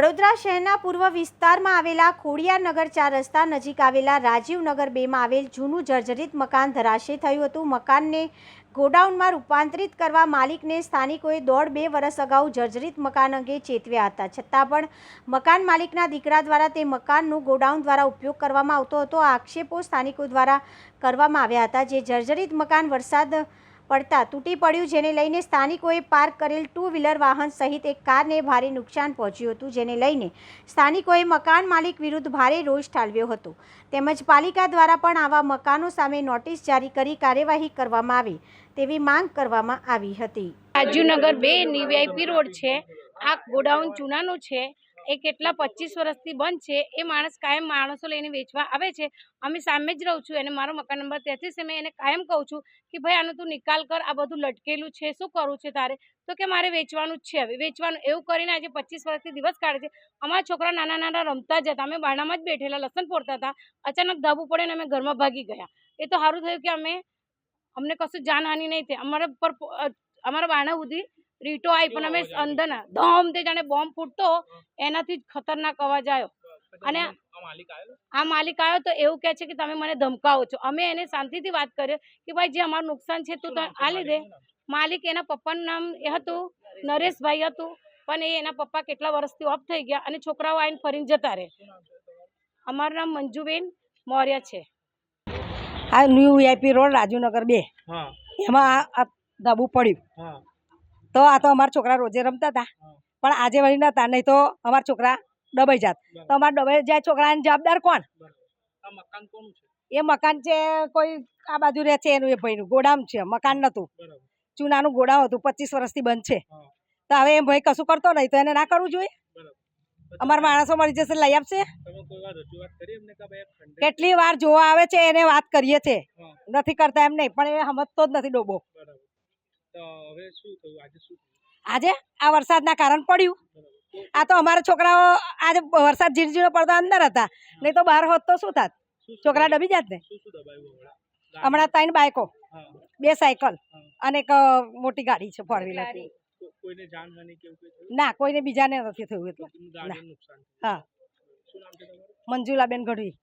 વડોદરા શહેરના પૂર્વ વિસ્તારમાં આવેલા ખોડિયારનગર ચાર રસ્તા નજીક આવેલા રાજીવનગર બેમાં આવેલ જૂનું જર્જરિત મકાન ધરાશે થયું હતું. મકાનને ગોડાઉનમાં રૂપાંતરિત કરવા માલિકને સ્થાનિકોએ દોઢ બે વર્ષ અગાઉ જર્જરિત મકાન અંગે ચેતવ્યા હતા. છતાં પણ મકાન માલિકના દીકરા દ્વારા તે મકાનનું ગોડાઉન દ્વારા ઉપયોગ કરવામાં આવતો હતો. આક્ષેપો સ્થાનિકો દ્વારા કરવામાં આવ્યા હતા. જે જર્જરિત મકાન વરસાદ પડતા તૂટી પડ્યું, જેને લઈને સ્થાનિકોએ પાર્ક કરેલ ટુ વ્હીલર વાહન સહિત એક કારને ભારે નુકસાન પહોંચ્યું હતું, જેને લઈને સ્થાનિકોએ મકાન માલિક વિરુદ્ધ ભારે રોષ ઠાલવ્યો હતો. તેમજ પાલિકા દ્વારા પણ આવા મકાનો સામે નોટિસ જારી કરી કાર્યવાહી કરવામાં આવે તેવી માંગ કરવામાં આવી હતી. રાજુનગર બે વીઆઈપી રોડ છે, આ ગોડાઉન ચૂનાનું છે એ કેટલા પચીસ વર્ષથી બંધ છે, એ માણસ કાયમ માણસો લઈને વેચવા આવે છે. અમે સામે જ રહું છું અને મારો મકાન નંબર તેથી છે મેં એને કાયમ કહું છું કે, ભાઈ, આનું તું નિકાલ કર, આ બધું લટકેલું છે, શું કરવું છે તારે? તો કે, મારે વેચવાનું જ છે હવે. વેચવાનું, એવું કરીને આજે પચીસ વર્ષથી દિવસ કાઢે છે. અમારા છોકરા નાના નાના રમતા જ હતા, અમે બારણામાં જ બેઠેલા, લસણ ફોડતા હતા. અચાનક ધાબુ પડે ને અમે ઘરમાં ભાગી ગયા. એ તો સારું થયું કે અમે, અમને કશું જાનહાનિ નહીં થઈ. અમારા પર અમારા બારણા સુધી રીટો આવી પણ અમે અંદરના. ધમ તે જાણે બોમ્બ ફૂટતો એનાથી જ ખતરનાક અવાજ આવ્યો અને આ માલિક આવ્યો તો એવું કહે છે કે તમે મને ધમકાવો છો. અમે એને શાંતિથી વાત કરીએ કે ભાઈ જે અમારું નુકસાન છે તું આ લીધે માલિક એના પપ્પાનું નામ એ હતું નરેશભાઈ હતું પણ એ એના પપ્પા કેટલા વર્ષથી ઓફ થઈ ગયા અને છોકરાઓ આવીને ફરીને જતા રહે. અમારું નામ મંજુબેન મૌર્ય છે. આ ન્યૂ વીઆઈપી રોડ રાજુનગર બે. હા. એમાં આ ધાબુ પડ્યું. હા. તો આ તો અમારા છોકરા રોજે રમતા હતા પણ આજે વળી નતા નહીં તો અમારા છોકરા દબાઈ જાત. તો અમારા દબાઈ જાય છોકરાને જવાબદાર કોણ? એ મકાન છે કોઈ આ બાજુ રહે છે એનું એ ભાઈનું. ગોડામ છે મકાન નતું. ચૂનાનું ગોડામ હતું પચીસ વર્ષથી બંધ છે. તો હવે એમ ભાઈ કશું કરતો નહીં તો એને ના કરવું જોઈએ? અમારા માણસો મળી જશે લઈ આપશે? કેટલી વાર જોવા આવે છે એને વાત કરીએ છે. નથી કરતા એમ નહીં પણ એ સમજતો જ નથી ડોબો. આજે શું થયું? આજે આ વરસાદના કારણ પડ્યું. આ તો અમારા છોકરાઓ આજે વરસાદ ઝીણઝીણો પડતો અંદર હતા. નહીં તો બહાર હોત તો શું થાત? છોકરા? ડબી જાત ને હમણાં? ત્રણ બાઇકો બે સાયકલ અને એક મોટી ગાડી છે ફોર વ્હીલર ના. કોઈને બીજાને નથી થયું એટલે. હા. મંજુલાબેન ગઢવી.